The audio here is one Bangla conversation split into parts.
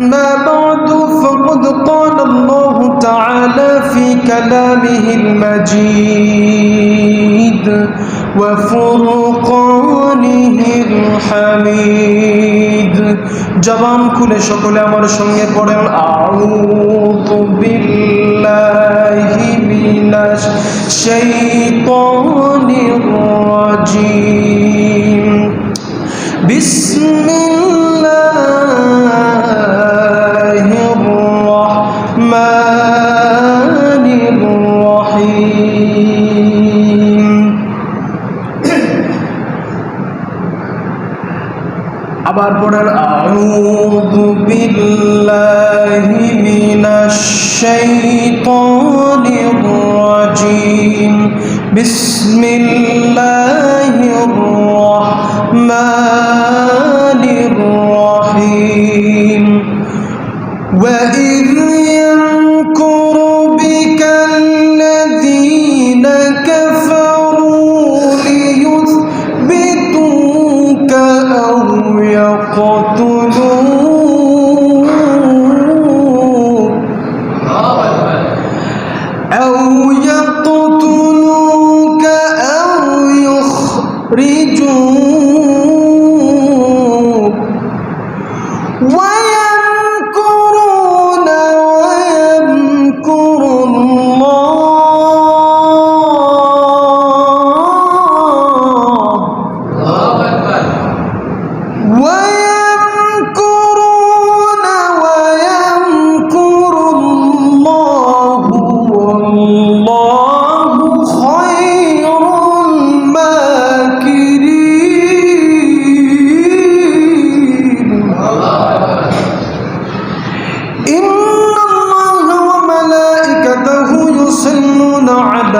أما بعد فقد قال الله تعالى في كلامه المجيد وفرقانه الحميد جبان كل شكل أمر شنية قرن أعوذ بالله من الشيطان الرجيم بسم الله الرحيم আবার পড়েন আউযু বিল্লাহি মিনাশ শাইতানির রাজিম বিসমিল্লাহির রাহমানির রহিম وإذ Wow!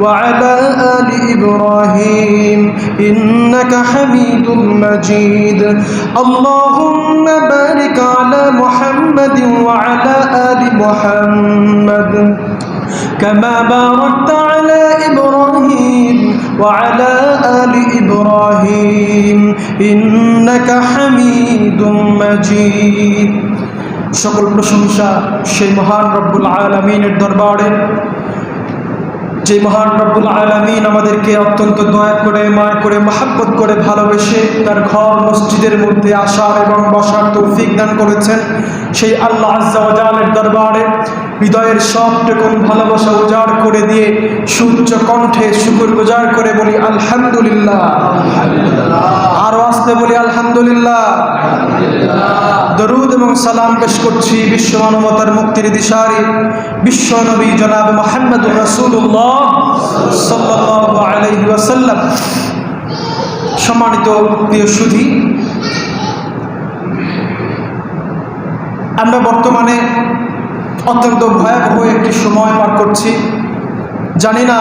وعلى آل إبراهيم إنك حميد مجيد اللهم بارك على محمد وعلى آل محمد كما باركت على إبراهيم وعلى آل إبراهيم إنك حميد مجيد সকল প্রশংসা সেই মহান রব্বুল আলমিনের দরবারে যে মহান রব্বুল আলমিন আমাদেরকে অত্যন্ত দয়া করে মায় করে, মাহাব্বত করে ভালোবেসে তার ঘর মসজিদের মধ্যে আসার এবং বসার তৌফিক দান করেছেন। সেই আল্লাহ আজালের দরবারে হৃদয়ের সবটুকুন ভালোবাসা উজাড় করে দিয়ে সূর্য কণ্ঠে শুকুর গুজার করে বলি, আলহামদুলিল্লাহ। আসতে বলি আলহামদুলিল্লাহ। দরুদ এবং সালাম পেশ করছি বিশ্ব মানবতার মুক্তির দিশারি বিশ্ব নবী জনাব মোহাম্মদ রসুল্লাহ সাল্লাহ সম্মানিত প্রিয় সুধী আমরা বর্তমানে অত্যন্ত ভয়াবহ একটি সময় পার করছি। জানি না